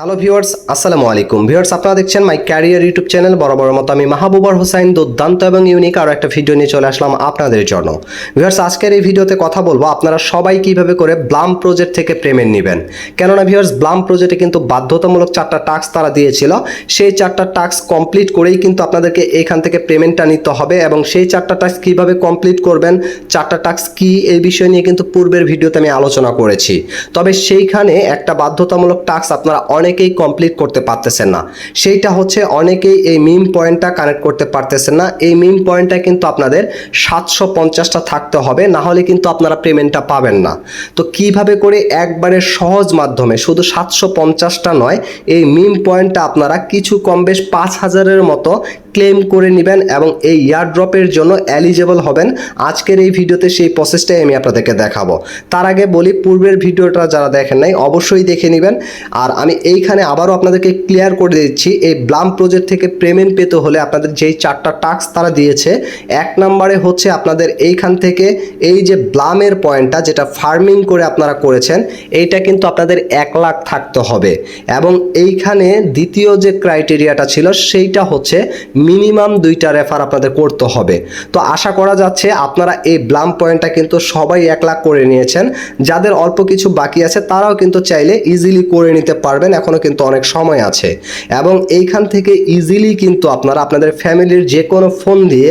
Hello viewers আসসালামু আলাইকুম viewers আপনারা দেখছেন মাই ক্যারিয়ার ইউটিউব চ্যানেল বরাবর মতো আমি মাহবুবর হোসাইন, দুর্দান্ত এবং ইউনিক আরও একটা ভিডিও নিয়ে চলে আসলাম আপনাদের জন্য। ভিউয়ার্স আজকের এই ভিডিওতে কথা বলব আপনারা সবাই কীভাবে করে ব্লাম প্রজেক্ট থেকে পেমেন্ট নেবেন। কেননা ভিউয়ার্স ব্লাম প্রজেক্টে কিন্তু বাধ্যতামূলক চারটা টাস্ক তারা দিয়েছিল। সেই চারটা টাস্ক কমপ্লিট করেই কিন্তু আপনাদেরকে এখান থেকে পেমেন্টটা নিতে হবে এবং সেই চারটা টাস্ক কীভাবে কমপ্লিট করবেন, চারটা টাস্ক কি, এই বিষয় নিয়ে কিন্তু পূর্বের ভিডিওতে আমি আলোচনা করেছি। তবে সেইখানে একটা বাধ্যতামূলক টাস্ক আপনারা অনেকেই কমপ্লিট করতে পারতেছেন না। সেইটা হচ্ছে অনেকেই এই মিম পয়েন্টটা কানেক্ট করতে পারতেছেন না। এই মিম পয়েন্টটা কিন্তু আপনাদের সাতশো পঞ্চাশটা থাকতে হবে, না হলে কিন্তু আপনারা পেমেন্টটা পাবেন না। তো কীভাবে করে একবারে সহজ মাধ্যমে, শুধু সাতশো পঞ্চাশটা নয়, এই মিম পয়েন্টটা আপনারা কিছু কম বেশ পাঁচ হাজারের মতো ক্লেম করে নেবেন এবং এই ইয়ারড্রপের জন্য এলিজেবল হবেন। আজকের এই ভিডিওতে সেই প্রসেসটাই আমি আপনাদেরকে দেখাবো। তার আগে বলি, পূর্বের ভিডিওটা যারা দেখেন নাই, অবশ্যই দেখে নেবেন। আর আমি এইখানে আবারও আপনাদেরকে ক্লিয়ার করে দিচ্ছি, এই ব্লাম প্রজেক্ট থেকে পেমেন্ট পেতে হলে আপনাদের যেই চারটা টাস্ক তারা দিয়েছে, এক নম্বরে হচ্ছে আপনাদের এইখান থেকে এই যে ব্লামের পয়েন্টটা যেটা ফার্মিং করে আপনারা করেছেন, এইটা কিন্তু আপনাদের এক লাখ থাকতে হবে। এবং এইখানে দ্বিতীয় যে ক্রাইটেরিয়াটা ছিল, সেইটা হচ্ছে মিনিমাম দুইটা রেফার আপনাদের করতে হবে। তো আশা করা যাচ্ছে আপনারা এই ব্লাম পয়েন্টটা কিন্তু সবাই এক লাখ করে নিয়েছেন, যাদের অল্প কিছু বাকি আছে তারাও কিন্তু চাইলে ইজিলি করে নিতে পারবেন। এখনও কিন্তু অনেক সময় আছে। এবং এইখান থেকে ইজিলি কিন্তু আপনারা আপনাদের ফ্যামিলির যে কোনো ফোন দিয়ে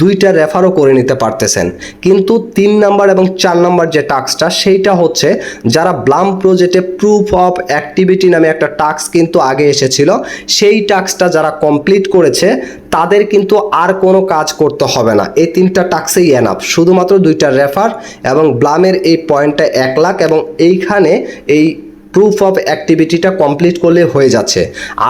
দুইটা রেফারও করে নিতে পারতেছেন। কিন্তু তিন নাম্বার এবং চার নাম্বার যে টাস্কটা সেইটা হচ্ছে যারা ব্লাম প্রজেক্টে প্রুফ অফ অ্যাক্টিভিটি নামে একটা টাস্ক কিন্তু আগে এসেছিল, সেই টাস্কটা যারা কমপ্লিট করেছে, তাদের কিন্তু আর কোনো কাজ করতে হবে না। এই তিনটা টাস্কেই এনাফ শুধুমাত্র দুইটা রেফার এবং ব্লামের এই পয়েন্টটা এক লাখ এবং এইখানে এই প্রুফ অফ অ্যাক্টিভিটিটা কমপ্লিট করলে হয়ে যাচ্ছে।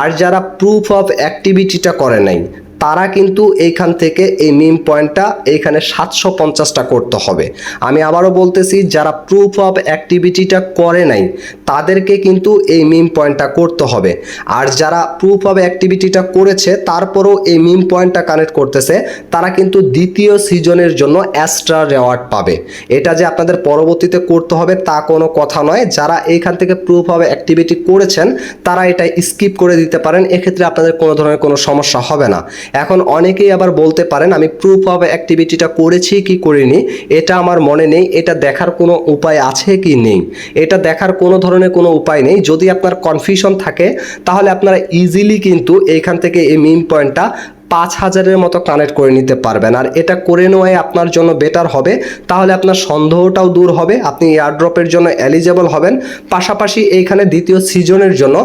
আর যারা প্রুফ অফ অ্যাক্টিভিটিটা করে নাই তারা কিন্তু এইখান থেকে এই মিম পয়েন্টটা এইখানে সাতশো পঞ্চাশটা করতে হবে। আমি আবারও বলতেছি, যারা প্রুফ অফ অ্যাক্টিভিটিটা করে নাই, তাদেরকে কিন্তু এই মিম পয়েন্টটা করতে হবে। আর যারা প্রুফ অফ অ্যাক্টিভিটিটা করেছে, তারপরেও এই মিম পয়েন্টটা কানেক্ট করতেছে, তারা কিন্তু দ্বিতীয় সিজনের জন্য অ্যাস্ট্রা রেওয়ার্ড পাবে। এটা যে আপনাদের পরবর্তীতে করতে হবে, তা কোনো কথা নয়। যারা এইখান থেকে প্রুফ অফ অ্যাক্টিভিটি করেছেন, তারা এটা স্কিপ করে দিতে পারেন। এক্ষেত্রে আপনাদের কোনো ধরনের কোনো সমস্যা হবে না। এখন অনেকেই আবার বলতে পারেন, আমি প্রুফ অফ অ্যাক্টিভিটিটা করেছি কি করিনি, এটা আমার মনে নেই, এটা দেখার কোনো উপায় আছে কি নেই। এটা দেখার কোনো ধরনের কোনো উপায় নেই। যদি আপনার কনফিউশন থাকে, তাহলে আপনারা ইজিলি কিন্তু এইখান থেকে এই মিম পয়েন্টটা পাঁচ হাজারের মতো কানেক্ট করে নিতে পারবেন। আর এটা করে নেওয়াই আপনার জন্য বেটার হবে। তাহলে আপনার সন্দেহটাও দূর হবে। আপনি এয়ারড্রপের জন্য এলিজেবল হবেন। পাশাপাশি এইখানে দ্বিতীয় সিজনের জন্য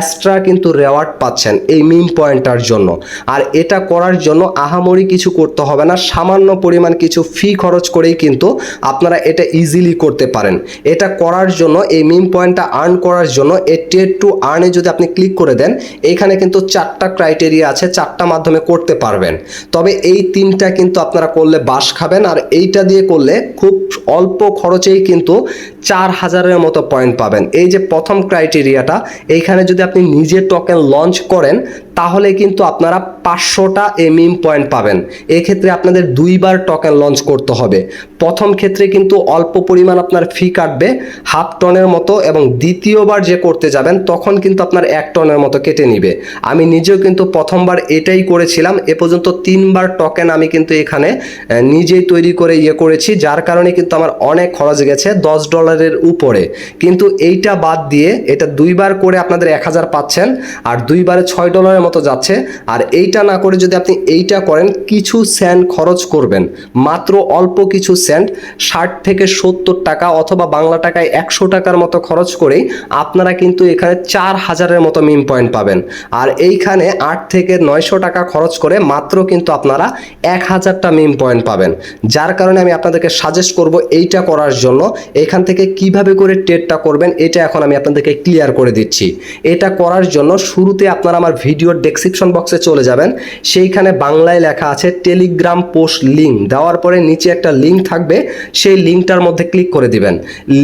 এক্সট্রা কিন্তু রেওয়ার্ড পাচ্ছেন এই মিম পয়েন্টটার জন্য। আর এটা করার জন্য আহামরি কিছু করতে হবে না। সামান্য পরিমাণ কিছু ফি খরচ করেই কিন্তু আপনারা এটা ইজিলি করতে পারেন। এটা করার জন্য, এই মিম পয়েন্টটা আর্ন করার জন্য এই টেট টু আর্নে যদি আপনি ক্লিক করে দেন, এইখানে কিন্তু চারটা ক্রাইটেরিয়া আছে। চারটা মাধ্যমে করতে পারবেন। তবে এই তিনটা কিন্তু আপনারা করলে বাস খাবেন আর এইটা দিয়ে করলে খুব অল্প খরচেই কিন্তু চার হাজারের মতো পয়েন্ট পাবেন। এই যে প্রথম ক্রাইটেরিয়াটা এইখানে যদি আপনি নিজে টোকেন লঞ্চ করেন তাহলে কিন্তু আপনারা পাঁচশোটা এমইম পয়েন্ট পাবেন। এক্ষেত্রে আপনাদের দুইবার টোকেন লঞ্চ করতে হবে। প্রথম ক্ষেত্রে কিন্তু অল্প পরিমাণ আপনার ফি কাটবে হাফ টনের মতো এবং দ্বিতীয়বার যে করতে যাবেন, তখন কিন্তু আপনার এক টনের মতো কেটে নিবে। আমি নিজেও কিন্তু প্রথমবার এটাই করেছিলাম। এ পর্যন্ত তিনবার টোকেন আমি কিন্তু এখানে নিজেই তৈরি করে ইয়ে করেছি, যার কারণে কিন্তু আমার অনেক খরচ গেছে দশ ডলারের উপরে। কিন্তু এইটা বাদ দিয়ে এটা দুইবার করে আপনাদের এক হাজার পাচ্ছেন, আর দুইবারে ছয় ডলারের মতো যাচ্ছে। আর এইটা না করে যদি আপনি এইটা করেন, কিছু স্যান্ড খরচ করবেন। মাত্র অল্প কিছু স্যান্ড ষাট থেকে সত্তর টাকা অথবা বাংলা টাকায় একশো টাকার মতো খরচ করেই আপনারা কিন্তু এখানে চার হাজারের মতো মিম পয়েন্ট পাবেন। আর এইখানে আট থেকে নয়শো টাকা খরচ করে মাত্র কিন্তু আপনারা এক হাজারটা মিম পয়েন্ট পাবেন। যার কারণে আমি আপনাদেরকে সাজেস্ট করব এইটা করার জন্য, এখান থেকে কীভাবে করে ট্রেডটা করবেন, এটা এখন আমি আপনাদেরকে ক্লিয়ার করে দিচ্ছি। এটা করার জন্য শুরুতে আপনারা আমার ভিডিওর ডেসক্রিপশন বক্সে চলে যাবেন। সেইখানে বাংলায় লেখা আছে টেলিগ্রাম পোস্ট লিঙ্ক দেওয়ার পরে নিচে একটা লিঙ্ক থাকবে, সেই লিঙ্কটার মধ্যে ক্লিক করে দিবেন।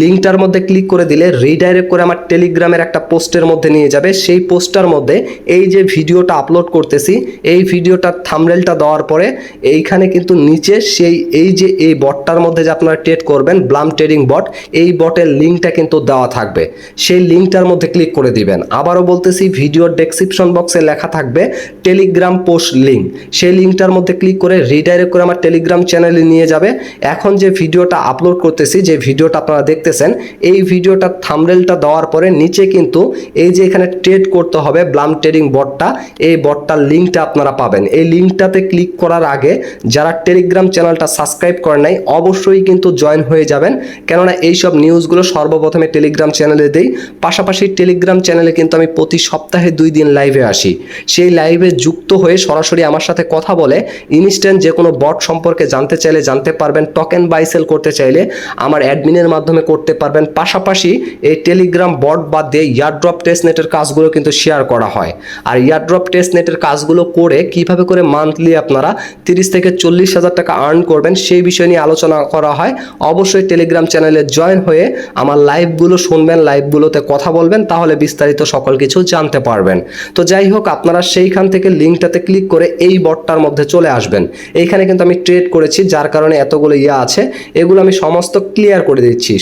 লিঙ্কটার মধ্যে ক্লিক করে দিলে রিডাইরেক্ট করে আমার টেলিগ্রামের একটা পোস্টের মধ্যে নিয়ে যাবে। সেই পোস্টটার মধ্যে এই যে ভিডিওটা আপলোড করতেছি, এই ভিডিওটার থামরেলটা দেওয়ার পরে এইখানে কিন্তু নিচে সেই, এই যে এই বটটার মধ্যে যে আপনারা ট্রেড করবেন ব্লাম ট্রেডিং বট এই বটের লিঙ্কটা কিন্তু দেওয়া থাকবে। সেই লিঙ্কটার মধ্যে ক্লিক করে দিবেন। আবারও বলতেছি ভিডিওর ডেসক্রিপশন বক্সে লেখা থাকবে টেলিগ্রাম পোস্ট লিঙ্ক সেই লিঙ্কটার মধ্যে ক্লিক করে রিডাইরেক্ট করে আমার টেলিগ্রাম চ্যানেলে নিয়ে যাবে। এখন যে ভিডিওটা আপলোড করতেছি, যে ভিডিওটা আপনারা দেখতেছেন, এই ভিডিওটার থামরেলটা দেওয়ার পরে নিচে কিন্তু এই যে এখানে ট্রেড করতে হবে ব্লাম ট্রেডিং বটটা এই বটটার লিঙ্কটা আপনারা পাবেন। এই লিঙ্কটাতে ক্লিক করার আগে যারা টেলিগ্রাম চ্যানেলটা সাবস্ক্রাইব করেন নাই, অবশ্যই কিন্তু জয়েন হয়ে যাবেন। কেননা এইসব নিউজগুলো সর্বপ্রথমে টেলিগ্রাম চ্যানেলে দেই। পাশাপাশি টেলিগ্রাম চ্যানেলে কিন্তু আমি প্রতি সপ্তাহে দুই দিন লাইভে আসি। সেই লাইভে যুক্ত হয়ে সরাসরি আমার সাথে কথা বলে ইনস্ট্যান্ট যে কোনো বট সম্পর্কে জানতে চাইলে জানতে পারবেন টোকেন বাই সেল করতে চাইলে আমার অ্যাডমিনের মাধ্যমে করতে পারবেন। পাশাপাশি এই টেলিগ্রাম বট বাদ দিয়ে ইয়ারড্রপ টেস্ট নেটের কাজগুলো কিন্তু শেয়ার করা হয়। আর ইয়ারড্রপ টেস্ট নেটের কাজগুলো করে কীভাবে করে মান্থলি আপনারা তিরিশ থেকে চল্লিশ হাজার টাকা আর্ন করবেন, সেই বিষয় নিয়ে আলোচনা করা হয়। অবশ্যই টেলিগ্রাম চ্যানেলে জয়েন হয়ে আমার লাইভগুলো শুনবেন লাইভগুলোতে কথা বলবেন, তাহলে বিস্তারিত সকল কিছু জানতে পারবেন। তো যাই হোক আপনারা সেইখান থেকে লিঙ্কটাতে ক্লিক করে এই বটটার মধ্যে চলে আসবেন। এইখানে কিন্তু আমি ট্রেড করেছি, যার কারণে এতগুলো ইয়া আছে। এগুলো আমি সমস্ত ক্লিয়ার করে দিচ্ছি।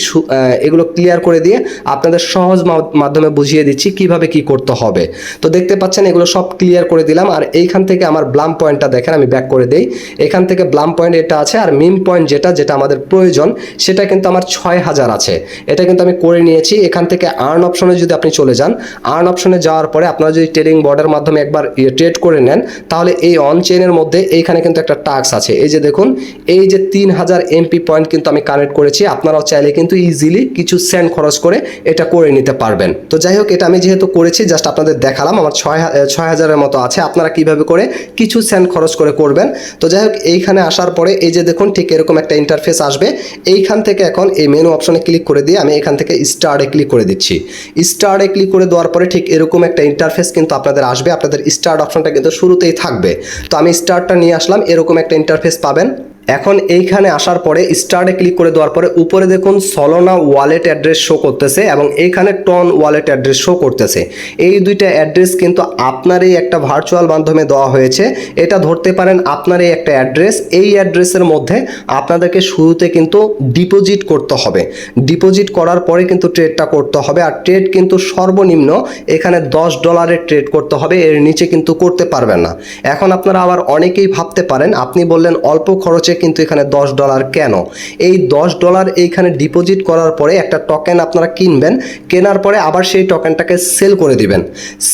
এগুলো ক্লিয়ার করে দিয়ে আপনাদের সহজ মাধ্যমে বুঝিয়ে দিচ্ছি কীভাবে কি করতে হবে। তো দেখতে পাচ্ছেন, এগুলো সব ক্লিয়ার করে দিলাম। আর এইখান থেকে আমার ব্লাম পয়েন্টটা দেখেন, আমি ব্যাক করে দেই। এখান থেকে ব্লাম পয়েন্ট এটা আছে, আর মিম পয়েন্ট যেটা যেটা আমাদের প্রয়োজন, সেটা কিন্তু আমার ছয় হাজার আছে। এটা কিন্তু আমি করে নিয়েছি। এখান থেকে আর্ন অপশনে যদি আপনি চলে যান, আর্ন অপশনে যাওয়ার পরে আপনারা যদি ট্রেডিং বোর্ডের মাধ্যমে একবার ট্রেড করে নেন, তাহলে এই অন চেনের মধ্যে এইখানে কিন্তু একটা টাক্স আছে। এই যে দেখুন, এই যে তিন হাজার এমপি পয়েন্ট কিন্তু আমি কানেক্ট করেছি, আপনারাও চাইলে কিন্তু ইজিলি কিছু সেন্ট খরচ করে এটা করে নিতে পারবেন। তো যাই হোক, এটা আমি যেহেতু করেছি জাস্ট আপনাদের দেখালাম, আমার ছয় ছয় হাজারের মতো আছে, আপনারা কীভাবে করে কিছু সেন্ট খরচ করে করবেন। তো যাই হোক, এইখানে আসার পরে এই যে দেখুন, ঠিক এরকম একটা ইন্টারফেস আসবে। এইখান থেকে এখন এই মেনু অপশনে ক্লিক করে দিয়ে আমি এখান থেকে স্টার্টে ক্লিক করে দিচ্ছি। স্টার্টে ক্লিক করে দেওয়ার পরে ঠিক এরকম একটা ইন্টারফেস কিন্তু আপনাদের আসবে। আপনাদের স্টার্ট অপশনটা কিন্তু শুরুতেই থাকবে। তো আমি স্টার্টটা নিয়ে আসলাম, এরকম একটা ইন্টারফেস পাবেন। এখন এইখানে আসার পরে স্টার্টে ক্লিক করে দেওয়ার পরে উপরে দেখুন সলোনা ওয়ালেট অ্যাড্রেস শো করতেছে এবং এইখানে টন ওয়ালেট অ্যাড্রেস শো করতেছে। এই দুইটা অ্যাড্রেস কিন্তু আপনার এই একটা ভার্চুয়াল মাধ্যমে দেওয়া হয়েছে। এটা ধরতে পারেন আপনার এই একটা অ্যাড্রেস এই অ্যাড্রেসের মধ্যে আপনাদেরকে শুরুতে কিন্তু ডিপোজিট করতে হবে। ডিপোজিট করার পরে কিন্তু ট্রেডটা করতে হবে আর ট্রেড কিন্তু সর্বনিম্ন এখানে দশ ডলারের ট্রেড করতে হবে। এর নিচে কিন্তু করতে পারবেন না। এখন আপনারা আবার অনেকেই ভাবতে পারেন, আপনি বললেন অল্প খরচে কিন্তু এখানে দশ ডলার কেন? এই দশ ডলার এইখানে ডিপোজিট করার পরে একটা টোকেন আপনারা কিনবেন, কেনার পরে আবার সেই টোকেনটাকে সেল করে দিবেন।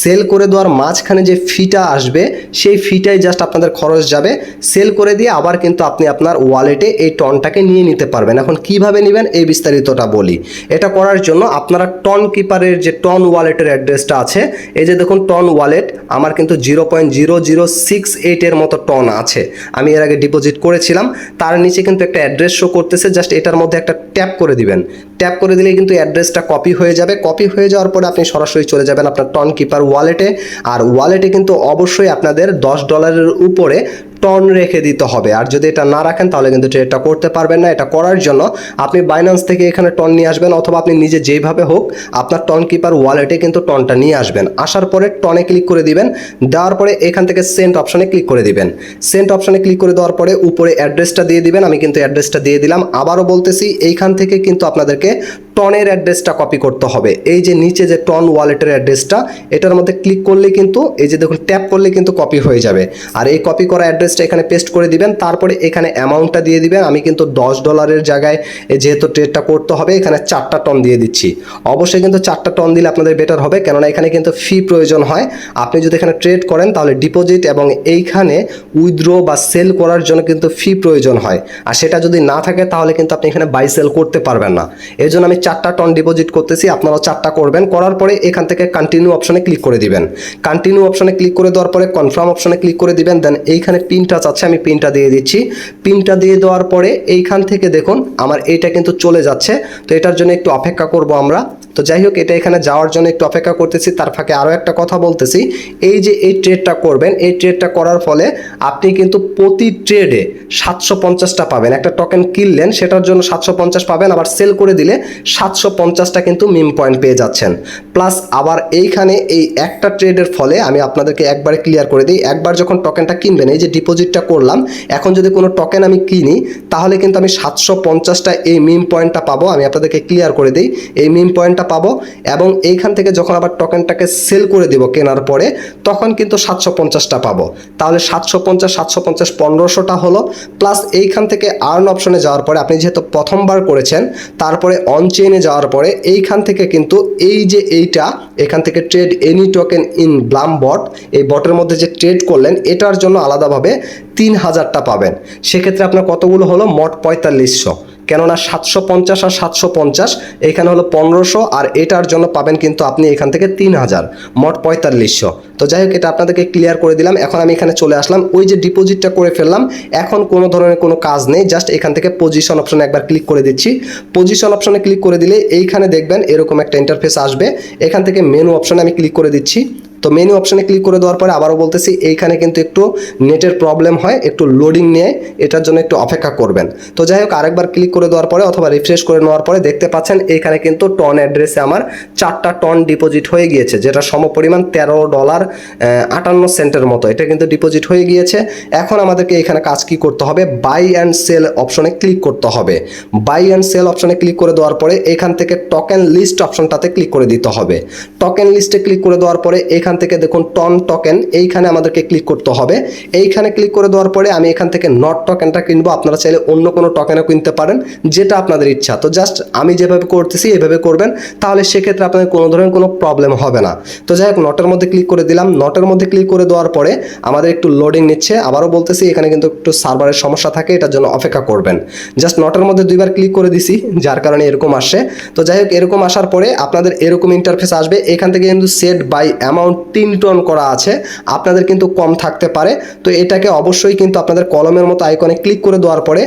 সেল করে দেওয়ার মাঝখানে যে ফিটা আসবে, সেই ফিটাই জাস্ট আপনাদের খরচ যাবে। সেল করে দিয়ে আবার কিন্তু আপনি আপনার ওয়ালেটে এই টনটাকে নিয়ে নিতে পারবেন। এখন কীভাবে নেবেন? এই বিস্তারিতটা বলি। এটা করার জন্য আপনারা টন কিপারের যে টন ওয়ালেটের অ্যাড্রেসটা আছে, এই যে দেখুন টন ওয়ালেট আমার কিন্তু zero point zero zero six এইটের মতো টন আছে। আমি এর আগে ডিপোজিট করেছিলাম। তার নিচে কিন্তু একটা অ্যাড্রেস শো করতেছে জাস্ট এটার মধ্যে একটা ট্যাপ করে দিবেন। ট্যাপ করে দিলে কিন্তু অ্যাড্রেসটা কপি হয়ে যাবে। কপি হয়ে যাওয়ার পরে আপনি সরাসরি চলে যাবেন আপনার টন কিপার ওয়ালেটে আর ওয়ালেটে কিন্তু অবশ্যই আপনাদের দশ ডলারের উপরে টন রেখে দিতে হবে। আর যদি এটা না রাখেন, তাহলে কিন্তু ট্রেডটা করতে পারবেন না। এটা করার জন্য আপনি বাইন্যান্স থেকে এখানে টন নিয়ে আসবেন, অথবা আপনি নিজে যেইভাবে হোক আপনার টন কিপার ওয়ালেটে কিন্তু টনটা নিয়ে আসবেন। আসার পরে টনে ক্লিক করে দিবেন। দেওয়ার পরে এখান থেকে সেন্ট অপশনে ক্লিক করে দিবেন। সেন্ট অপশনে ক্লিক করে দেওয়ার পরে উপরে অ্যাড্রেসটা দিয়ে দিবেন আমি কিন্তু অ্যাড্রেসটা দিয়ে দিলাম। আবারও বলতেছি এইখান থেকে কিন্তু আপনাদেরকে টনের অ্যাড্রেসটা কপি করতে হবে। এই যে নিচে যে টন ওয়ালেটের অ্যাড্রেসটা এটার মধ্যে ক্লিক করলে কিন্তু, এই যে দেখুন ট্যাপ করলে কিন্তু কপি হয়ে যাবে। আর এই কপি করা অ্যাড্রেসটা এখানে পেস্ট করে দিবেন, তারপরে এখানে অ্যামাউন্টটা দিয়ে দিবেন। আমি কিন্তু দশ ডলারের জায়গায় যেহেতু ট্রেডটা করতে হবে, এখানে চারটা টন দিয়ে দিচ্ছি। অবশ্যই কিন্তু চারটা টন দিলে আপনাদের বেটার হবে, কেননা এখানে কিন্তু ফি প্রয়োজন হয়। আপনি যদি এখানে ট্রেড করেন, তাহলে ডিপোজিট এবং এইখানে উইথড্র বা সেল করার জন্য কিন্তু ফি প্রয়োজন হয়। আর সেটা যদি না থাকে, তাহলে কিন্তু আপনি এখানে বাই সেল করতে পারবেন না। এই জন্য আমি চারটা টন ডিপোজিট করতেছি, আপনারা চারটা করবেন। করার পরে এখান থেকে কন্টিনিউ অপশনে ক্লিক করে দিবেন। কন্টিনিউ অপশনে ক্লিক করে দেওয়ার পরে কনফার্ম অপশনে ক্লিক করে দিবেন। দেন এইখানে পিনটা চাচ্ছে আমি পিনটা দিয়ে দিচ্ছি। পিনটা দিয়ে দেওয়ার পরে এইখান থেকে দেখুন, আমার এইটা কিন্তু চলে যাচ্ছে। তো এটার জন্য একটু অপেক্ষা করব আমরা। তো যাই হোক এটা এখানে যাওয়ার জন্য একটু অপেক্ষা করতেছি। তার ফাঁকে আরও একটা কথা বলতেছি। এই যে এই ট্রেডটা করবেন, এই ট্রেডটা করার ফলে আপনি কিন্তু প্রতি ট্রেডে সাতশো পঞ্চাশটা পাবেন। একটা টোকেন কিনলেন, সেটার জন্য সাতশো পঞ্চাশ পাবেন, আবার সেল করে দিলে সাতশো পঞ্চাশটা কিন্তু মিম পয়েন্ট পেয়ে যাচ্ছেন। প্লাস আবার এইখানে এই একটা ট্রেডের ফলে আমি আপনাদেরকে একবারে ক্লিয়ার করে দিই। একবার যখন টোকেনটা কিনবেন, এই যে ডিপোজিটটা করলাম, এখন যদি কোনো টোকেন আমি কিনি, তাহলে কিন্তু আমি সাতশো পঞ্চাশটা এই মিম পয়েন্টটা পাবো। আমি আপনাদেরকে ক্লিয়ার করে দিই। এই মিম পয়েন্টটা পাবো এবং এইখান থেকে যখন আবার টোকেনটাকে সেল করে দিব কেনার পরে, তখন কিন্তু সাতশো পঞ্চাশটা পাবো। তাহলে সাতশো পঞ্চাশ সাতশো পঞ্চাশ পনেরোশোটা হলো প্লাস এইখান থেকে আর্ন অপশনে যাওয়ার পরে, আপনি যেহেতু প্রথমবার করেছেন, তারপরে অন চেইনে যাওয়ার পরে, এইখান থেকে কিন্তু এই যে এইটা, এখান থেকে trade any token in Blum bot এই বটের মধ্যে যে ট্রেড করলেন, এটার জন্য আলাদাভাবে তিন হাজারটা পাবেন। সেক্ষেত্রে আপনার কতগুলো হলো? মোট পঁয়তাল্লিশশো। কেননা সাতশো পঞ্চাশ আর সাতশো পঞ্চাশ, এখানে হলো পনেরোশো আর এটার জন্য পাবেন কিন্তু আপনি এখান থেকে তিন হাজার, মোট পঁয়তাল্লিশশো। তো যাই হোক, এটা আপনাদেরকে ক্লিয়ার করে দিলাম। এখন আমি এখানে চলে আসলাম। ওই যে ডিপোজিটটা করে ফেললাম, এখন কোনো ধরনের কোনো কাজ নেই। জাস্ট এখান থেকে পজিশন অপশনে একবার ক্লিক করে দিচ্ছি। পজিশন অপশনে ক্লিক করে দিলে এইখানে দেখবেন এরকম একটা ইন্টারফেস আসবে। এখান থেকে মেনু অপশনে আমি ক্লিক করে দিচ্ছি। তো মেনু অপশনে ক্লিক করে দেওয়ার পরে আবারও বলতেছি, এইখানে কিন্তু একটু নেটের প্রবলেম হয়, একটু লোডিং নিয়ে। এটার জন্য একটু অপেক্ষা করবেন। তো যাই হোক, আরেকবার ক্লিক দেওয়ার পরে অথবা রিফ্রেশ করে নেওয়ার পরে দেখতে পাচ্ছেন এখানে কিন্তু টন অ্যাড্রেসে আমার চারটা টন ডিপোজিট হয়ে গিয়েছে, যেটা সমপরিমাণ তেরো ডলার আটান্ন সেন্টের মতো। এটা কিন্তু ডিপোজিট হয়ে গিয়েছে। এখন আমাদেরকে এখানে কাজ কি করতে হবে? বাই অ্যান্ড সেল অপশনে ক্লিক করতে হবে। বাই অ্যান্ড সেল অপশনে ক্লিক করে দেওয়ার পরে এখান থেকে টোকেন লিস্ট অপশনটাতে ক্লিক করে দিতে হবে। টোকেন লিস্টে ক্লিক করে দেওয়ার পরে এখান থেকে দেখুন টন টোকেন এইখানে আমাদেরকে ক্লিক করতে হবে। এইখানে ক্লিক করে দেওয়ার পরে আমি এখান থেকে নট টকেনটা কিনবো। আপনারা চাইলে অন্য কোনো টকেনও কিনতে পারেন। যেটা আপনাদের ইচ্ছা। তো জাস্ট আমি যেভাবে করতেছি, এভাবে করবেন, তাহলে সেক্ষেত্রে আপনাদের কোনো ধরনের কোনো প্রবলেম হবে না। তো যাই হোক নটের মধ্যে ক্লিক করে দিলাম। নটের মধ্যে ক্লিক করে দেওয়ার পরে আমাদের একটু লোডিং নিচ্ছে। আবারও বলতেছি, এখানে কিন্তু একটু সার্ভারের সমস্যা থাকে, এটার জন্য অপেক্ষা করবেন। জাস্ট নটের মধ্যে দুইবার ক্লিক করে দিছি, যার কারণে এরকম আসে। তো যাই হোক, এরকম আসার পরে আপনাদের এরকম ইন্টারফেস আসবে। এখান থেকে কিন্তু সেট বাই অ্যামাউন্ট তিন টন করা আছে। আপনাদের কিন্তু কম থাকতে পারে। তো এটাকে অবশ্যই কিন্তু আপনাদের কলমের মতো আইকনে ক্লিক করে দেওয়ার পরে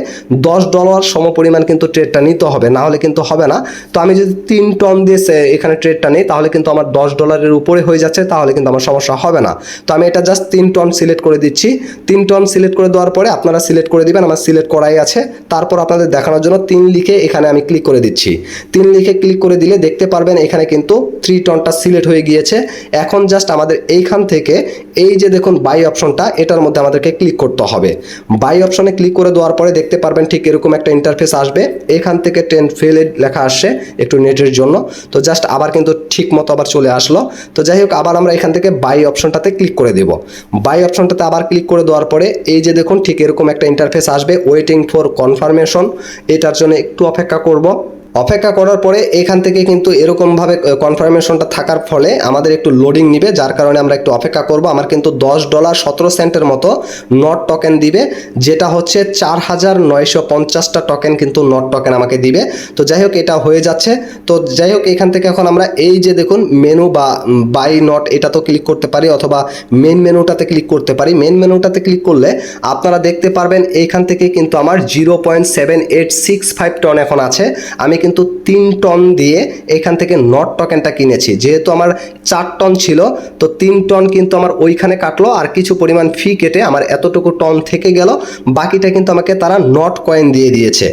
দশ ডলার সমপরিমাণ কিন্তু ট্রেডটা নিতে হবে না হলে কিন্তু হবে না। তো আমি যদি তিন টন দিয়ে এখানে ট্রেডটা নিই, তাহলে কিন্তু আমার দশ ডলারের উপরে হয়ে যাচ্ছে, তাহলে কিন্তু আমার সমস্যা হবে না। তো আমি এটা জাস্ট তিন টন সিলেক্ট করে দিচ্ছি। তিন টন সিলেক্ট করে দেওয়ার পরে আপনারা সিলেক্ট করে দিবেন, আমার সিলেক্ট করাই আছে। তারপর আপনাদের দেখানোর জন্য তিন লিখে এখানে আমি ক্লিক করে দিচ্ছি। তিন লিখে ক্লিক করে দিলে দেখতে পারবেন এখানে কিন্তু থ্রি টনটা সিলেক্ট হয়ে গিয়েছে। এখন জাস্ট আমাদের এইখান থেকে এই যে দেখুন বাই অপশনটা এটার মধ্যে আমাদেরকে ক্লিক করতে হবে। বাই অপশনে ক্লিক করে দেওয়ার পরে দেখতে পারবেন ঠিক এরকম একটা ইন্টারফেস আসবে। এখান থেকে টেন ফেলে লেখা আসছে একটু নেটের জন্য। তো জাস্ট আবার কিন্তু ঠিক মতো আবার চলে আসলো। তো যাই হোক, আবার আমরা এখান থেকে বাই অপশনটাতে ক্লিক করে দেব। বাই অপশনটাতে আবার ক্লিক করে দেওয়ার পরে এই যে দেখুন, ঠিক এরকম একটা ইন্টারফেস আসবে ওয়েটিং ফর কনফার্মেশন এটার জন্য একটু অপেক্ষা করব। অপেক্ষা করার পরে এখান থেকে কিন্তু এরকমভাবে কনফার্মেশনটা থাকার ফলে আমাদের একটু লোডিং নিবে, যার কারণে আমরা একটু অপেক্ষা করব। আমার কিন্তু দশ ডলার সতেরো সেন্টের মতো নট টোকেন দিবে, যেটা হচ্ছে চার হাজার নয়শো পঞ্চাশটা টোকেন কিন্তু নট টোকেন আমাকে দিবে। তো যাই হোক, এটা হয়ে যাচ্ছে। তো যাই হোক, এখান থেকে এখন আমরা এই যে দেখুন মেনু বা বাই নট এটা তো ক্লিক করতে পারি, অথবা মেন মেনুটাতে ক্লিক করতে পারি। মেন মেনুটাতে ক্লিক করলে আপনারা দেখতে পারবেন এইখান থেকে কিন্তু আমার zero point seven eight six five TON এখন আছে। আমি কিন্তু তিন টন দিয়ে এখান থেকে নট টোকেনটা কিনেছি। যেহেতু আমার চার টন ছিল, তো তিন টন কিন্তু আমার ওইখানে কাটলো আর কিছু পরিমাণ ফি কেটে আমার এতটুকু টন থেকে গেল, বাকিটা কিন্তু আমাকে তারা নট কয়েন দিয়ে দিয়েছে।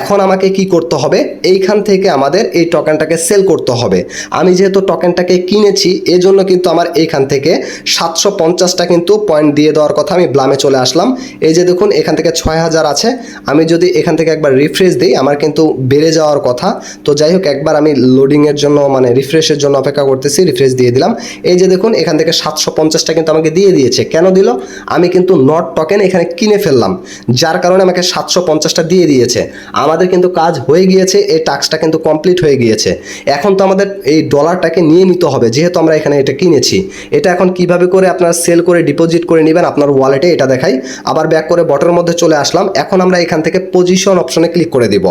এখন আমাকে কি করতে হবে? এইখান থেকে আমাদের এই টোকেনটাকে সেল করতে হবে। আমি যেহেতু টোকেনটাকে কিনেছি, এজন্য কিন্তু আমার এইখান থেকে সাতশো পঞ্চাশটা কিন্তু পয়েন্ট দিয়ে দেওয়ার কথা আমি ব্লামে চলে আসলাম। এই যে দেখুন, এখান থেকে ছয় হাজার আছে। আমি যদি এখান থেকে একবার রিফ্রেশ দিই, আমার কিন্তু বেড়ে যাওয়ার কথা তো যাই হোক একবার আমি লোডিংয়ের জন্য মানে রিফ্রেশের জন্য অপেক্ষা করতেছি রিফ্রেশ দিয়ে দিলাম। এই যে দেখুন, এখান থেকে সাতশো পঞ্চাশটা কিন্তু আমাকে দিয়ে দিয়েছে। কেন দিল? আমি কিন্তু নট টোকেন এখানে কিনে ফেললাম, যার কারণে আমাকে সাতশো পঞ্চাশটা দিয়ে দিয়েছে। আমাদের কিন্তু কাজ হয়ে গিয়েছে, এই টাস্কটা কিন্তু কমপ্লিট হয়ে গিয়েছে। এখন তো আমাদের এই ডলারটাকে নিয়ে নিতে হবে, যেহেতু আমরা এখানে এটা কিনেছি। এটা এখন কীভাবে করে আপনারা সেল করে ডিপোজিট করে নেবেন, আপনার ওয়ালেটে এটা দেখাই। আবার ব্যাক করে বটের মধ্যে চলে আসলাম। এখন আমরা এখান থেকে পজিশন অপশনে ক্লিক করে দিব।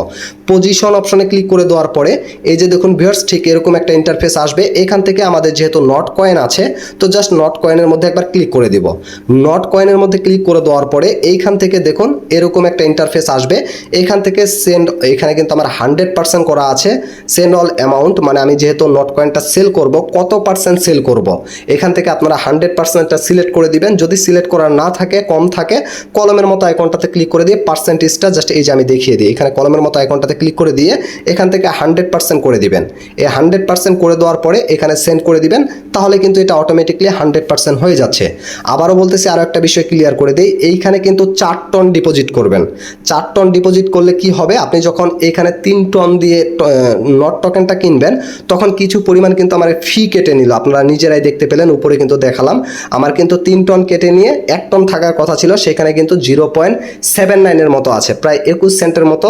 পজিশন অপশনে ক্লিক ক্লিক করে দেওয়ার পরে এই যে দেখুন ভিউয়ার্স, ঠিক এরকম একটা ইন্টারফেস আসবে। এখান থেকে আমাদের যেহেতু নট কয়েন আছে, তো জাস্ট নট কয়েনের মধ্যে একবার ক্লিক করে দিব। নট কয়েনের মধ্যে ক্লিক করে দেওয়ার পরে এইখান থেকে দেখুন এরকম একটা ইন্টারফেস আসবে। এখান থেকে সেন্ড এখানে কিন্তু আমার হান্ড্রেড পার্সেন্ট করা আছে। সেন্ড অল অ্যামাউন্ট মানে আমি যেহেতু নট কয়েনটা সেল করব, কত পার্সেন্ট সেল করব? এখান থেকে আপনারা হান্ড্রেড পার্সেন্টটা সিলেক্ট করে দিবেন। যদি সিলেক্ট করা না থাকে, কম থাকে কলমের মতো আইকনটাতে ক্লিক করে দিয়ে পার্সেন্টেজটা জাস্ট এই যে আমি দেখিয়ে দিই। এখানে কলমের মতো আইকনটাতে ক্লিক করে দিয়ে এখান থেকে হান্ড্রেড পার্সেন্ট করে দিবেন। এই হান্ড্রেড পার্সেন্ট করে দেওয়ার পরে এখানে সেন্ড করে দিবেন, তাহলে কিন্তু এটা অটোমেটিকলি হান্ড্রেড পার্সেন্ট হয়ে যাচ্ছে। আবারও বলতেছি আরও একটা বিষয় ক্লিয়ার করে দিই, এইখানে কিন্তু চার টন ডিপোজিট করবেন। চার টন ডিপোজিট করলে কি হবে? আপনি যখন এখানে তিন টন দিয়ে নট টোকেনটা কিনবেন, তখন কিছু পরিমাণ কিন্তু আমার ফি কেটে নিল। আপনারা নিজেরাই দেখতে পেলেন, উপরে কিন্তু দেখালাম। আমার কিন্তু তিন টন কেটে নিয়ে এক টন থাকার কথা ছিল, সেখানে কিন্তু জিরো পয়েন্ট সেভেন নাইনের মতো আছে, প্রায় একুশ সেন্টের মতো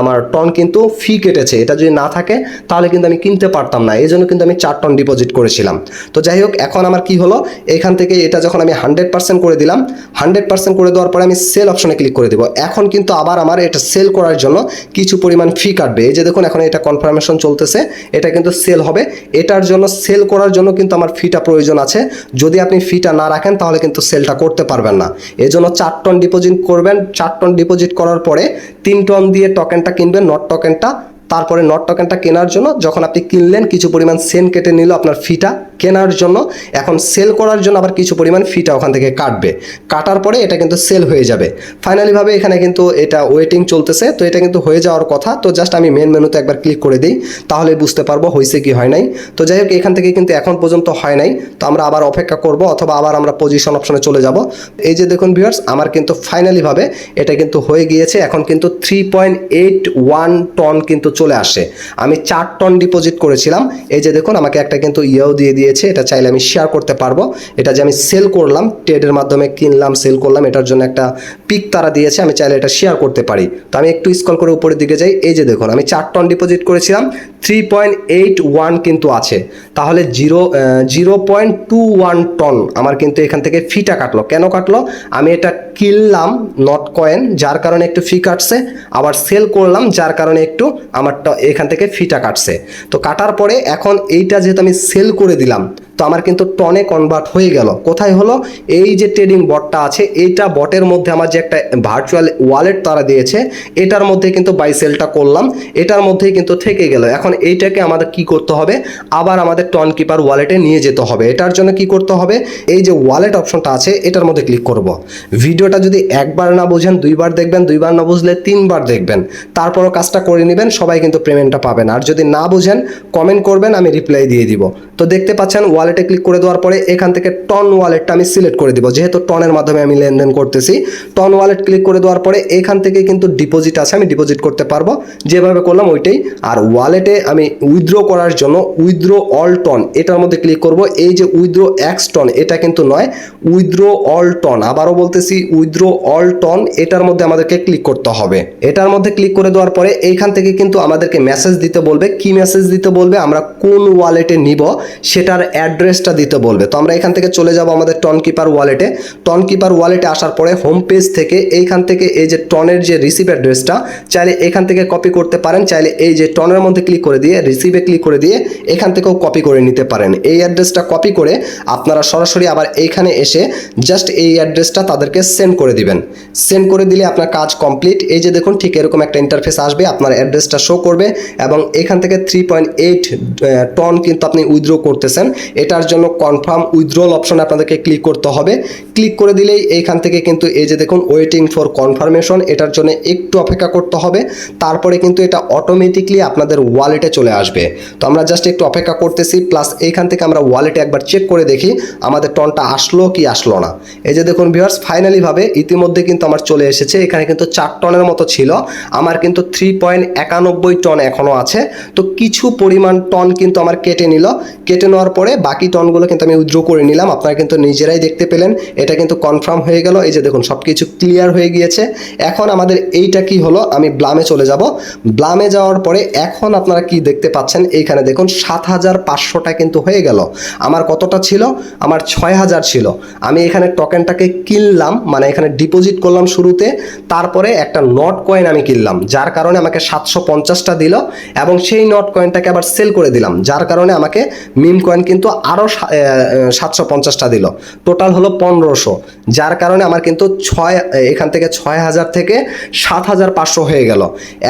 আমার টন কিন্তু ফি কেটেছে। এটা যদি না থাকে, তাহলে কিন্তু আমি কিনতে পারতাম না। এই জন্য কিন্তু আমি চার টন ডিপোজিট করেছিলাম। তো যাই হোক, এখন আমার কি হলো? এখান থেকে এটা যখন আমি হান্ড্রেড পার্সেন্ট করে দিলাম হান্ড্রেড পার্সেন্ট করে দেওয়ার পরে আমি সেল অপশনে ক্লিক করে দেবো। এখন কিন্তু আবার আমার এটা সেল করার জন্য কিছু পরিমাণ ফি কাটবে। এই যে দেখুন, এখন এটা কনফার্মেশন চলতেছে, এটা কিন্তু সেল হবে। এটার জন্য সেল করার জন্য কিন্তু আমার ফিটা প্রয়োজন আছে। যদি আপনি ফিটা না রাখেন, তাহলে কিন্তু সেলটা করতে পারবেন না। এই জন্য চার টন ডিপোজিট করবেন। চার টন ডিপোজিট করার পরে তিন টন দিয়ে টকেনটা কিনবেন নট টোকেনটা তারপরে নট টোকেনটা কেনার জন্য যখন আপনি কিনলেন, কিছু পরিমাণ সেন কেটে নিল আপনার ফিটা কেনার জন্য, এখন সেল করার জন্য আবার কিছু পরিমাণ ফিটা ওখান থেকে কাটবে। কাটার পরে এটা কিন্তু সেল হয়ে যাবে। ফাইনালিভাবে এখানে কিন্তু এটা ওয়েটিং চলতেছে, তো এটা কিন্তু হয়ে যাওয়ার কথা, তো জাস্ট আমি মেন মেনুতে একবার ক্লিক করে দিই, তাহলে বুঝতে পারব হয়েছে কি হয় নাই। তো যাই হোক, এখান থেকে কিন্তু এখন পর্যন্ত হয় নাই, তো আমরা আবার অপেক্ষা করব অথবা আবার আমরা পজিশন অপশনে চলে যাব। এই যে দেখুন ভিউয়ার্স আমার কিন্তু ফাইনালিভাবে এটা কিন্তু হয়ে গিয়েছে, এখন কিন্তু three point eight one TON কিন্তু চলে আসে। আমি চার টন ডিপোজিট করেছিলাম। এই যে দেখুন, আমাকে একটা কিন্তু ইয়েও দিয়ে দিয়েছে, এটা চাইলে আমি শেয়ার করতে পারব। এটা যে আমি সেল করলাম ট্রেডের মাধ্যমে কিনলাম সেল করলাম, এটার জন্য একটা পিক তারা দিয়েছে, আমি চাইলে এটা শেয়ার করতে পারি। তো আমি একটু স্কল করে উপরের দিকে যাই। এই যে দেখুন, আমি চার টন ডিপোজিট করেছিলাম থ্রি পয়েন্ট এইট ওয়ান কিন্তু আছে। তাহলে zero zero point two one TON আমার কিন্তু এখান থেকে ফিটা কাটলো। কেন কাটলো? আমি এটা কিনলাম নট কয়েন যার কারণে একটু ফি কাটছে। আবার সেল করলাম, যার কারণে একটু আমার এখান থেকে ফিটা কাটছে। তো কাটার পরে এখন এইটা যেহেতু আমি সেল করে দিলাম তো আমার কিন্তু টনে কনভার্ট হয়ে গেল। কোথায় হলো? এই যে ট্রেডিং বটটা আছে, এইটা বটের মধ্যে আমার যে একটা ভার্চুয়াল ওয়ালেট তারা দিয়েছে, এটার মধ্যে কিন্তু বাই সেলটা করলাম, এটার মধ্যেই কিন্তু থেকে গেল। এখন এইটাকে আমাদের কি করতে হবে? আবার আমাদের টন কিপার ওয়ালেটে নিয়ে যেতে হবে। এটার জন্য কি করতে হবে? এই যে ওয়ালেট অপশনটা আছে, এটার মধ্যে ক্লিক করব। ভিডিওটা যদি একবার না বোঝেন, দুইবার দেখবেন, দুইবার না বুঝলে তিনবার দেখবেন। তারপরও কাজটা করে নেবেন, সবাই কিন্তু পেমেন্টটা পাবেন। আর যদি না বোঝেন কমেন্ট করবেন, আমি রিপ্লাই দিয়ে দিব। তো দেখতে পাচ্ছেন ওয়ালেটে ক্লিক করে দেওয়ার পরে এখান থেকে টন ওয়ালেটটা আমি সিলেক্ট করে দেবো। যেহেতু টনের মাধ্যমে আমি লেনদেন করতেছি টন ওয়ালেট ক্লিক করে দেওয়ার পরে এখান থেকে কিন্তু ডিপোজিট আছে, আমি ডিপোজিট করতে পারব। যেভাবে করলাম ওইটাই। আর ওয়ালেটে আমি উইথড্র করার জন্য উইথড্র অল টন এটার মধ্যে ক্লিক করব। এই যে উইথড্র এক্স টন এটা কিন্তু নয় উইথড্র অল টন আবারও বলতেছি উইথড্র অল টন এটার মধ্যে আমাদেরকে ক্লিক করতে হবে। এটার মধ্যে ক্লিক করে দেওয়ার পরে এইখান থেকে কিন্তু আমাদেরকে মেসেজ দিতে বলবে। কি মেসেজ দিতে বলবে? আমরা কোন ওয়ালেটে নিব? সেটার অ্যাড্রেসটা দিতে বলবে। তো আমরা এখান থেকে চলে যাব আমাদের টন কিপার ওয়ালেটে টন কিপার ওয়ালেটে আসার পরে হোম পেজ থেকে এইখান থেকে এই যে টনের যে রিসিভ অ্যাড্রেসটা চাইলে এখান থেকে কপি করতে পারেন, চাইলে এই যে টনের মধ্যে ক্লিক করে দিয়ে রিসিভে ক্লিক করে দিয়ে এখান থেকেও কপি করে নিতে পারেন। এই অ্যাড্রেসটা কপি করে আপনারা সরাসরি আবার এইখানে এসে জাস্ট এই অ্যাড্রেসটা তাদেরকে সেন্ড করে দিবেন। সেন্ড করে দিলে আপনার কাজ কমপ্লিট এই যে দেখুন, ঠিক এরকম একটা ইন্টারফেস আসবে, আপনার অ্যাড্রেসটা শো করবে এবং এখান থেকে থ্রি পয়েন্ট এইট টন কিন্তু আপনি উইথড্র করতেছেন। এটার জন্য কনফার্ম উইথড্রল অপশন আপনাদেরকে ক্লিক করতে হবে। ক্লিক করে দিলেই এইখান থেকে কিন্তু এই যে দেখুন ওয়েটিং ফর কনফার্মেশন এটার জন্য একটু অপেক্ষা করতে হবে। তারপরে কিন্তু এটা অটোমেটিকলি আপনাদের ওয়ালেটে চলে আসবে। তো আমরা জাস্ট একটু অপেক্ষা করতেছি প্লাস এইখান থেকে আমরা ওয়ালেটে একবার চেক করে দেখি, আমাদের টনটা আসলো কি আসলো না। এই যে দেখুন ভিউয়ার্স ফাইনালিভাবে ইতিমধ্যে কিন্তু আমার চলে এসেছে, এখানে কিন্তু চার টনের মতো ছিল। আমার কিন্তু থ্রি পয়েন্ট একানব্বই টন এখনও আছে। তো কিছু পরিমাণ টন কিন্তু আমার কেটে নিল। কেটে নেওয়ার পরে বাকি টনগুলো কিন্তু আমি উইথড্র করে নিলাম। আপনারা কিন্তু নিজেরাই দেখতে পেলেন এটা কিন্তু কনফার্ম হয়ে গেল। এই যে দেখুন সব কিছু ক্লিয়ার হয়ে গিয়েছে। এখন আমাদের এইটা কি হলো? আমি ব্লামে চলে যাব। ব্লামে যাওয়ার পরে এখন আপনারা কি দেখতে পাচ্ছেন? এইখানে দেখুন, সাত হাজার পাঁচশোটা কিন্তু হয়ে গেল। আমার কতটা ছিল? আমার ছয় হাজার ছিল। আমি এখানে টোকেনটাকে কিনলাম মানে এখানে ডিপোজিট করলাম শুরুতে। তারপরে একটা নট কয়েন আমি কিনলাম, যার কারণে আমাকে সাতশো পঞ্চাশটা দিল এবং সেই নট কয়েনটাকে আবার সেল করে দিলাম, যার কারণে আমাকে মিম কয়েন কিন্তু আরও সাতশো পঞ্চাশটা দিল। টোটাল হলো পনেরোশো। যার কারণে আমার কিন্তু ছয়, এখান থেকে ছয় হাজার থেকে সাত হাজার পাঁচশো হয়ে গেল।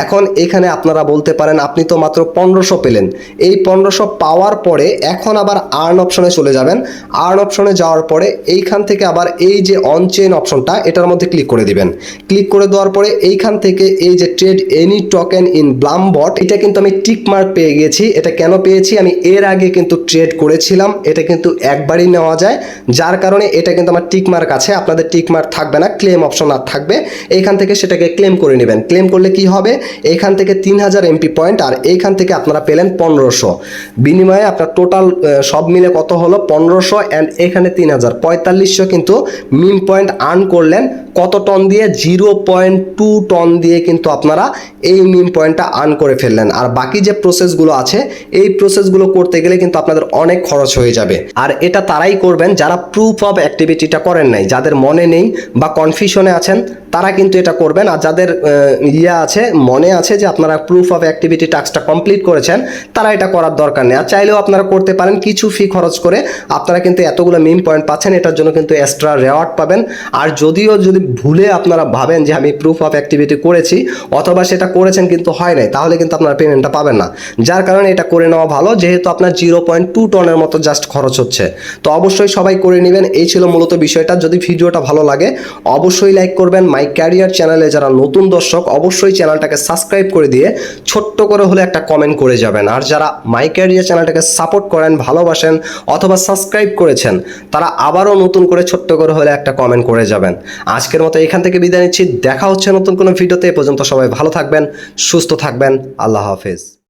এখন এখানে আপনারা বলতে পারেন আপনি তো মাত্র পনেরোশো পেলেন। এই পনেরোশো পাওয়ার পরে এখন আবার আর্ন অপশনে চলে যাবেন। আর্ন অপশনে যাওয়ার পরে এইখান থেকে আবার এই যে অন চেইন অপশনটা এটার মধ্যে ক্লিক করে দিবেন। ক্লিক করে দেওয়ার পরে এইখান থেকে এই যে trade any token in Blum bot এটা কিন্তু আমি টিক মার্ক পেয়ে গেছি। এটা কেন পেয়েছি? আমি এর আগে কিন্তু ট্রেড করেছিলাম। এটা কিন্তু একবারই নেওয়া যায়। যার কারণে এটা কিন্তু আমার টিক মার্ক আছে, আপনাদের টিক মার্ক থাকবে না, ক্লেম অপশন আর থাকবে। এইখান থেকে সেটাকে ক্লেম করে নেবেন। ক্লেম করলে কি হবে? এইখান থেকে তিন হাজার এমপি পয়েন্ট আর এইখান থেকে আপনারা পেলেন পনেরোশো। বিনিময়ে আপনার টোটাল সব মিলে কত হলো? পনেরোশো অ্যান্ড এখানে তিন হাজার। পঁয়তাল্লিশশো কিন্তু মিম পয়েন্ট আর্ন করলেন। কত টন দিয়ে? জিরো পয়েন্ট টু টন দিয়ে কিন্তু আপনারা এই মিম পয়েন্টটা আর্ন করে ফেললেন। আর বাকি যে প্রসেসগুলো আছে, এই প্রসেসগুলো করতে গেলে কিন্তু আপনাদের অনেক খরচ হয়ে যাবে। আর এটা তারাই করবেন। যারা প্রুফ অফ অ্যাক্টিভিটিটা করেন নাই। যাদের মনে নেই বা কনফিউশনে আছেন, তারা কিন্তু এটা করবেন। আর যাদের ইয়ে আছে, মনে আছে যে আপনারা প্রুফ অফ অ্যাক্টিভিটি টাস্কটা কমপ্লিট করেছেন, তারা এটা করার দরকার নেই। আর চাইলেও আপনারা করতে পারেন, কিছু ফি খরচ করে আপনারা কিন্তু এতগুলো মিম পয়েন্ট পাচ্ছেন, এটার জন্য কিন্তু এক্সট্রা রেওয়ার্ড পাবেন। আর যদিও যদি ভুলে আপনারা ভাবেন যে আমি প্রুফ অফ অ্যাক্টিভিটি করেছি, অথবা সেটা করেছেন কিন্তু হয় নাই, তাহলে কিন্তু আপনারা পেমেন্টটা পাবেন না। যার কারণে এটা করে নেওয়া ভালো, যেহেতু আপনার জিরো পয়েন্ট টু টনের মতো জাস্ট খরচ হচ্ছে। তো অবশ্যই সবাই করে নেবেন। এই ছিল মূলত বিষয়টা যদি ভিডিওটা ভালো লাগে, অবশ্যই লাইক করবেন। মাই ক্যারিয়ার চ্যানেলে যারা নতুন দর্শক, অবশ্যই চ্যানেলটাকে সাবস্ক্রাইব করে দিয়ে ছোট্ট করে হলে একটা কমেন্ট করে যাবেন। আর যারা মাই ক্যারিয়ার চ্যানেলটাকে সাপোর্ট করেন, ভালোবাসেন অথবা সাবস্ক্রাইব করেছেন, তারা আবারও নতুন করে ছোট্ট করে হলে একটা কমেন্ট করে যাবেন। আজকের মতো এখান থেকে বিদায় নিচ্ছি। দেখা হচ্ছে নতুন কোনো ভিডিওতে। এ পর্যন্ত সবাই ভালো থাকবেন, সুস্থ থাকবেন। আল্লাহ হাফেজ।